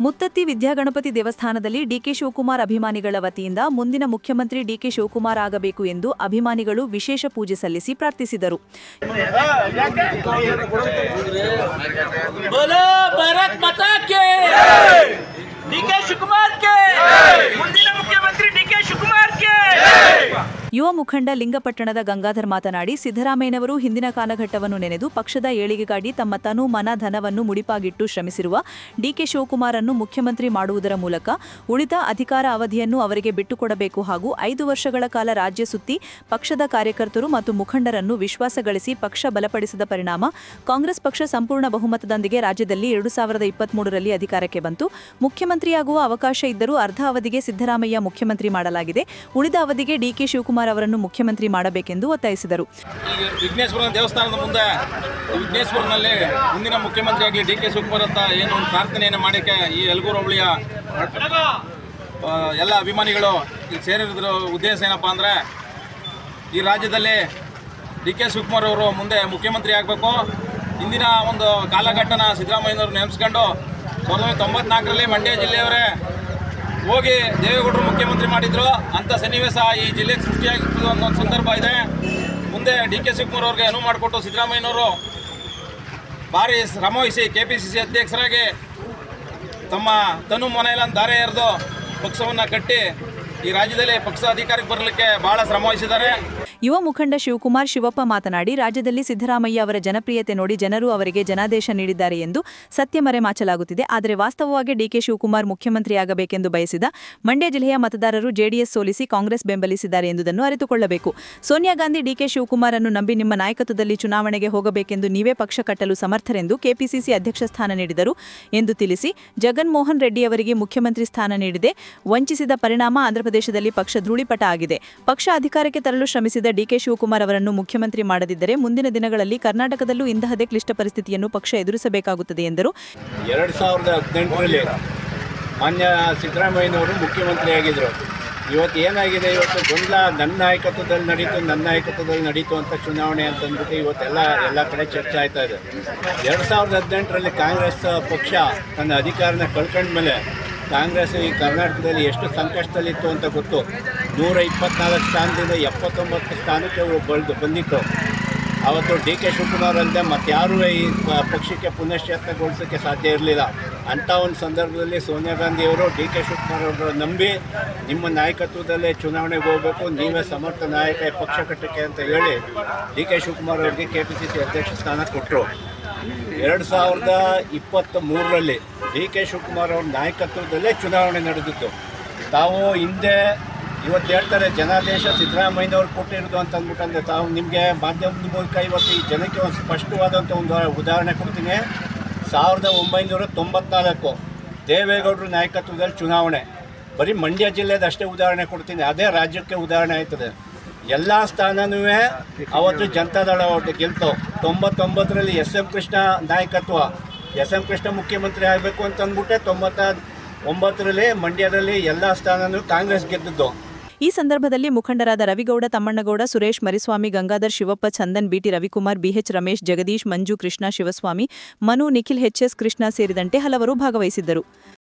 ಮುತ್ತತ್ತಿ ವಿದ್ಯಾಗಣಪತಿ ದೇವಸ್ಥಾನದಲ್ಲಿ ಡಿಕೆ ಶಿವಕುಮಾರ್ ಅಭಿಮಾನಿಗಳ ವತಿಯಿಂದ ಮುಂದಿನ ಮುಖ್ಯಮಂತ್ರಿ ಡಿಕೆ ಶಿವಕುಮಾರ್ ಆಗಬೇಕು ಎಂದು ಅಭಿಮಾನಿಗಳು ವಿಶೇಷ ಪೂಜೆ ಸಲ್ಲಿಸಿ ಪ್ರಾರ್ಥಿಸಿದರು. ಯುವ ಮುಖಂಡ ಲಿಂಗಪಟ್ಟಣದ ಗಂಗಾಧರ್ ಮಾತನಾಡಿ, ಸಿದ್ದರಾಮಯ್ಯನವರು ಹಿಂದಿನ ಕಾಲಘಟ್ಟವನ್ನು ನೆನೆದು ಪಕ್ಷದ ಏಳಿಗೆಗಾಗಿ ತಮ್ಮ ತನು ಮನ ಧನವನ್ನು ಮುಡಿಪಾಗಿಟ್ಟು ಶ್ರಮಿಸಿರುವ ಡಿಕೆ ಶಿವಕುಮಾರನ್ನು ಮುಖ್ಯಮಂತ್ರಿ ಮಾಡುವುದರ ಮೂಲಕ ಉಳಿದ ಅಧಿಕಾರ ಅವಧಿಯನ್ನು ಅವರಿಗೆ ಬಿಟ್ಟುಕೊಡಬೇಕು ಹಾಗೂ ಐದು ವರ್ಷಗಳ ಕಾಲ ರಾಜ್ಯ ಸುತ್ತಿ ಪಕ್ಷದ ಕಾರ್ಯಕರ್ತರು ಮತ್ತು ಮುಖಂಡರನ್ನು ವಿಶ್ವಾಸ ಗಳಿಸಿ ಪಕ್ಷ ಬಲಪಡಿಸಿದ ಪರಿಣಾಮ ಕಾಂಗ್ರೆಸ್ ಪಕ್ಷ ಸಂಪೂರ್ಣ ಬಹುಮತದೊಂದಿಗೆ ರಾಜ್ಯದಲ್ಲಿ ಎರಡು ಸಾವಿರದ ಇಪ್ಪತ್ಮೂರರಲ್ಲಿ ಅಧಿಕಾರಕ್ಕೆ ಬಂತು. ಮುಖ್ಯಮಂತ್ರಿಯಾಗುವ ಅವಕಾಶ ಇದ್ದರೂ ಅರ್ಧ ಅವಧಿಗೆ ಸಿದ್ದರಾಮಯ್ಯ ಮುಖ್ಯಮಂತ್ರಿ ಮಾಡಲಾಗಿದೆ. ಉಳಿದ ಅವಧಿಗೆ ಡಿಕೆ ಶಿವಕುಮಾರ್ ಅವರನ್ನು ಮುಖ್ಯಮಂತ್ರಿ ಮಾಡಬೇಕೆಂದು ಒತ್ತಾಯಿಸಿದರು. ವಿಘ್ನೇಶ್ವರ ದೇವಸ್ಥಾನದ ಮುಂದೆ ವಿಘ್ನೇಶ್ವರನಲ್ಲಿ ಮುಂದಿನ ಮುಖ್ಯಮಂತ್ರಿ ಆಗಲಿ ಡಿ ಕೆ ಶಿವಕುಮಾರ್ ಅಂತ ಏನು ಒಂದು ಪ್ರಾರ್ಥನೆಯನ್ನು ಮಾಡಕ್ಕೆ ಈ ಯಲಗೂರು ಹೋಬಳಿಯ ಎಲ್ಲ ಅಭಿಮಾನಿಗಳು ಇಲ್ಲಿ ಸೇರಿದ್ರ ಉದ್ದೇಶ ಏನಪ್ಪ ಅಂದರೆ ಈ ರಾಜ್ಯದಲ್ಲಿ ಡಿ ಕೆ ಶಿವಕುಮಾರ್ ಅವರು ಮುಂದೆ ಮುಖ್ಯಮಂತ್ರಿ ಆಗಬೇಕು. ಇಂದಿನ ಒಂದು ಕಾಲಘಟ್ಟನ ಸಿದ್ದರಾಮಯ್ಯನವರು ನೆನೆಸ್ಕೊಂಡು ಸಾವಿರದ ತೊಂಬತ್ನಾಲ್ಕರಲ್ಲಿ ಮಂಡ್ಯ ಜಿಲ್ಲೆಯವರೇ ಹೋಗಿ ದೇವೇಗೌಡರು ಮುಖ್ಯಮಂತ್ರಿ ಮಾಡಿದ್ರು. ಅಂತ ಸನ್ನಿವೇಶ ಈ ಜಿಲ್ಲೆಗೆ ಸೃಷ್ಟಿಯಾಗಿರ್ತದೆ ಅನ್ನೋ ಒಂದು ಸಂದರ್ಭ ಇದೆ. ಮುಂದೆ ಡಿ ಕೆ ಶಿವಕುಮಾರ್ ಅವ್ರಿಗೆ ಅನುವು ಮಾಡಿಕೊಟ್ಟು ಸಿದ್ದರಾಮಯ್ಯನವರು ಭಾರಿ ಶ್ರಮವಹಿಸಿ ಕೆ ಪಿ ಸಿ ಸಿ ಅಧ್ಯಕ್ಷರಾಗಿ ತಮ್ಮ ತನು ಮನೆಯಲ್ಲ ದಾರೆ ಎರೆದು ಪಕ್ಷವನ್ನು ಕಟ್ಟಿ ಈ ರಾಜ್ಯದಲ್ಲಿ ಪಕ್ಷ ಅಧಿಕಾರಕ್ಕೆ ಬರಲಿಕ್ಕೆ ಭಾಳ ಶ್ರಮ ಶ್ರಮವಹಿಸಿದ್ದಾರೆ. ಯುವ ಮುಖಂಡ ಶಿವಕುಮಾರ್ ಶಿವಪ್ಪ ಮಾತನಾಡಿ, ರಾಜ್ಯದಲ್ಲಿ ಸಿದ್ದರಾಮಯ್ಯ ಅವರ ಜನಪ್ರಿಯತೆ ನೋಡಿ ಜನರು ಅವರಿಗೆ ಜನಾದೇಶ ನೀಡಿದ್ದಾರೆ ಎಂದು ಸತ್ಯ ಮರೆಮಾಚಲಾಗುತ್ತಿದೆ. ಆದರೆ ವಾಸ್ತವವಾಗಿ ಡಿಕೆ ಶಿವಕುಮಾರ್ ಮುಖ್ಯಮಂತ್ರಿಯಾಗಬೇಕೆಂದು ಬಯಸಿದ ಮಂಡ್ಯ ಜಿಲ್ಲೆಯ ಮತದಾರರು ಜೆಡಿಎಸ್ ಸೋಲಿಸಿ ಕಾಂಗ್ರೆಸ್ ಬೆಂಬಲಿಸಿದ್ದಾರೆ ಎಂಬುದನ್ನು ಅರಿತುಕೊಳ್ಳಬೇಕು. ಸೋನಿಯಾ ಗಾಂಧಿ ಡಿಕೆ ಶಿವಕುಮಾರ್ ಅನ್ನು ನಂಬಿ ನಿಮ್ಮ ನಾಯಕತ್ವದಲ್ಲಿ ಚುನಾವಣೆಗೆ ಹೋಗಬೇಕೆಂದು ನೀವೇ ಪಕ್ಷ ಕಟ್ಟಲು ಸಮರ್ಥರೆಂದು ಕೆಪಿಸಿಸಿ ಅಧ್ಯಕ್ಷ ಸ್ಥಾನ ನೀಡಿದರು ಎಂದು ತಿಳಿಸಿ ಜಗನ್ಮೋಹನ್ ರೆಡ್ಡಿ ಅವರಿಗೆ ಮುಖ್ಯಮಂತ್ರಿ ಸ್ಥಾನ ನೀಡಿದೆ. ವಂಚಿಸಿದ ಪರಿಣಾಮ ಆಂಧ್ರಪ್ರದೇಶದಲ್ಲಿ ಪಕ್ಷ ಧೂಳಿಪಟ ಆಗಿದೆ. ಪಕ್ಷ ಅಧಿಕಾರಕ್ಕೆ ತರಲು ಶ್ರಮಿಸಿದ ಡಿಕೆ ಶಿವಕುಮಾರ್ ಅವರನ್ನು ಮುಖ್ಯಮಂತ್ರಿ ಮಾಡದಿದ್ದರೆ ಮುಂದಿನ ದಿನಗಳಲ್ಲಿ ಕರ್ನಾಟಕದಲ್ಲೂ ಇಂತಹದೇ ಕ್ಲಿಷ್ಟ ಪರಿಸ್ಥಿತಿಯನ್ನು ಪಕ್ಷ ಎದುರಿಸಬೇಕಾಗುತ್ತದೆ ಎಂದರು. ಎರಡು ಸಾವಿರದ ಹದಿನೆಂಟರಲ್ಲಿ ಮಾನ್ಯ ಸಿದ್ದರಾಮಯ್ಯನವರು ಮುಖ್ಯಮಂತ್ರಿಯಾಗಿದ್ದರು ಇವತ್ತು ಏನಾಗಿದೆ? ಇವತ್ತು ಗೊಂದಲ ನನ್ನ ನಾಯಕತ್ವದಲ್ಲಿ ನಡೀತು, ನನ್ನ ನಾಯಕತ್ವದಲ್ಲಿ ನಡೀತು ಅಂತ ಚುನಾವಣೆ ಅಂತಂದ್ಬಿಟ್ಟು ಇವತ್ತೆಲ್ಲ, ಎಲ್ಲ ಕಡೆ ಚರ್ಚೆ ಆಯ್ತಾ ಇದೆ. ಎರಡು ಸಾವಿರದ ಹದಿನೆಂಟರಲ್ಲಿ ಕಾಂಗ್ರೆಸ್ ಪಕ್ಷ ತನ್ನ ಅಧಿಕಾರನ ಕಳ್ಕೊಂಡ್ಮೇಲೆ ಕಾಂಗ್ರೆಸ್ ಈ ಕರ್ನಾಟಕದಲ್ಲಿ ಎಷ್ಟು ಸಂಕಷ್ಟದಲ್ಲಿತ್ತು ಅಂತ ಗೊತ್ತು. ನೂರ ಇಪ್ಪತ್ನಾಲ್ಕು ಸ್ಥಾನದಿಂದ ಎಪ್ಪತ್ತೊಂಬತ್ತು ಸ್ಥಾನಕ್ಕೆ ಬೆಳೆದು ಬಂದಿತ್ತು. ಅವತ್ತು ಡಿ ಕೆ ಶಿವಕುಮಾರ್ ಅಲ್ಲದೆ ಮತ್ತಾರೂ ಈ ಪಕ್ಷಕ್ಕೆ ಪುನಶ್ಚೇತನಗೊಳಿಸೋಕ್ಕೆ ಸಾಧ್ಯ ಇರಲಿಲ್ಲ. ಅಂಥ ಒಂದು ಸಂದರ್ಭದಲ್ಲಿ ಸೋನಿಯಾ ಗಾಂಧಿಯವರು ಡಿ ಕೆ ಶಿವಕುಮಾರ್ ಅವರು ನಂಬಿ ನಿಮ್ಮ ನಾಯಕತ್ವದಲ್ಲೇ ಚುನಾವಣೆಗೆ ಹೋಗಬೇಕು, ನೀವೇ ಸಮರ್ಥ ನಾಯಕ ಪಕ್ಷ ಕಟ್ಟಕ್ಕೆ ಅಂತ ಹೇಳಿ ಡಿ ಕೆ ಶಿವಕುಮಾರ್ ಅವರಿಗೆ ಕೆ ಪಿ ಸಿ ಸಿ ಅಧ್ಯಕ್ಷ ಸ್ಥಾನ ಕೊಟ್ಟರು ಎರಡು ಸಾವಿರದ ಇಪ್ಪತ್ತ ಮೂರರಲ್ಲಿ ಡಿ ಕೆ ಶಿವಕುಮಾರ್ ಅವ್ರ ನಾಯಕತ್ವದಲ್ಲೇ ಚುನಾವಣೆ ನಡೆದಿತ್ತು. ತಾವು ಹಿಂದೆ ಇವತ್ತು ಹೇಳ್ತಾರೆ, ಜನಾದೇಶ ಸಿದ್ದರಾಮಯ್ಯನವ್ರು ಕೊಟ್ಟಿರೋದು ಅಂತ ಅಂದ್ಬಿಟ್ಟಂದ್ರೆ ತಾವು ನಿಮಗೆ ಮಾಧ್ಯಮದ ಮೂಲಕ ಇವತ್ತು ಈ ಜನಕ್ಕೆ ಒಂದು ಸ್ಪಷ್ಟವಾದಂಥ ಒಂದು ಉದಾಹರಣೆ ಕೊಡ್ತೀನಿ. ಸಾವಿರದ ಒಂಬೈನೂರ ತೊಂಬತ್ನಾಲ್ಕು ದೇವೇಗೌಡರು ನಾಯಕತ್ವದಲ್ಲಿ ಚುನಾವಣೆ. ಬರೀ ಮಂಡ್ಯ ಜಿಲ್ಲೆದ ಅಷ್ಟೇ ಉದಾಹರಣೆ ಕೊಡ್ತೀನಿ. ಅದೇ ರಾಜ್ಯಕ್ಕೆ ಉದಾಹರಣೆ ಆಯ್ತದೆ. ಎಲ್ಲ ಸ್ಥಾನನೂ ಅವತ್ತು ಜನತಾದಳ ಒಟ್ಟು ಗೆಲ್ತು. ತೊಂಬತ್ತೊಂಬತ್ತರಲ್ಲಿ ಎಸ್ ಎಂ ಕೃಷ್ಣ ನಾಯಕತ್ವ. ಎಸ್ ಎಂ ಕೃಷ್ಣ ಮುಖ್ಯಮಂತ್ರಿ ಆಗಬೇಕು ಅಂತಂದ್ಬಿಟ್ಟೆ ತೊಂಬತ್ತ ಒಂಬತ್ತರಲ್ಲಿ ಮಂಡ್ಯದಲ್ಲಿ ಎಲ್ಲ ಸ್ಥಾನನೂ ಕಾಂಗ್ರೆಸ್ ಗೆದ್ದದ್ದು. ಈ ಸಂದರ್ಭದಲ್ಲಿ ಮುಖಂಡರಾದ Ravigowda, Thammannagowda, Suresh, Mariswamy, Gangadhar, Shivappa, Chandan, BT Ravikumar, BH Ramesh, Jagadish, Manju, Krishna, Shivaswamy, Manu, Nikhil HS Krishna ಸೇರಿದಂತೆ ಹಲವರು ಭಾಗವಹಿಸಿದ್ದರು.